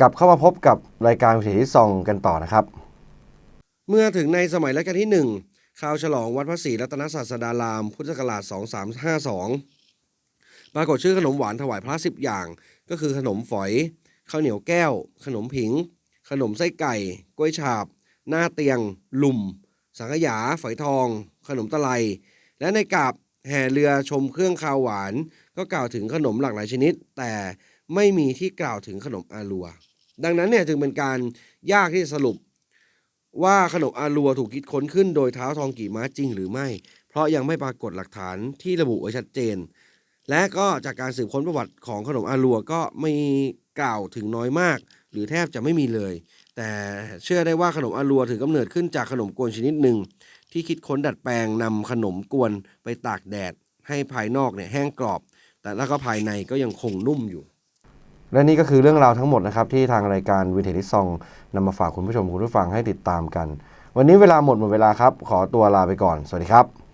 กลับเข้ามาพบกับรายการวิถีที่ซองกันต่อนะครับ เมื่อถึงในสมัยรัชกาลที่หนึ่งข่าวฉลองวัดพระศรีรัตนศาสดาราม พุทธศักราช 2352 ปรากฏชื่อขนมหวานถวายพระสิบอย่าง ก็คือขนมฝอย ข้าวเหนียวแก้ว ขนมผิง ขนมไส้ไก่ กล้วยฉาบ หน้าเตียง ลุ่ม สังขยา ฝอยทอง ขนมตะไล และในกาบแห่เรือชมเครื่องคาวหวาน ก็กล่าวถึงขนมหลากหลายชนิด แต่ไม่มีที่กล่าวถึงขนมอาลัว ดังนั้นเนี่ยจึงเป็นการยากที่จะสรุป ว่าขนมอาลัวถูกคิดค้นขึ้นโดยเท้าทองกี่ม้าจริงหรือไม่ เพราะยังไม่ปรากฏหลักฐานที่ระบุไว้ชัดเจน และก็จากการสืบค้นประวัติของขนมอาลัวก็ไม่กล่าวถึงน้อยมาก หรือแทบจะไม่มีเลย แต่เชื่อได้ว่าขนมอาลัวถือกำเนิดขึ้นจากขนมกวนชนิดหนึ่งที่คิดค้นดัดแปลงนำขนมกวนไปตากแดด ให้ภายนอกเนี่ยแห้งกรอบ แต่แล้วก็ภายในก็ยังคงนุ่มอยู่ และนี่ก็คือเรื่องราวทั้งหมดนะครับที่ทางรายการวิถีที่ซองนำมาฝากคุณผู้ชมคุณผู้ฟังให้ติดตามกัน วันนี้เวลาหมดหมดเวลาครับ ขอตัวลาไปก่อน สวัสดีครับ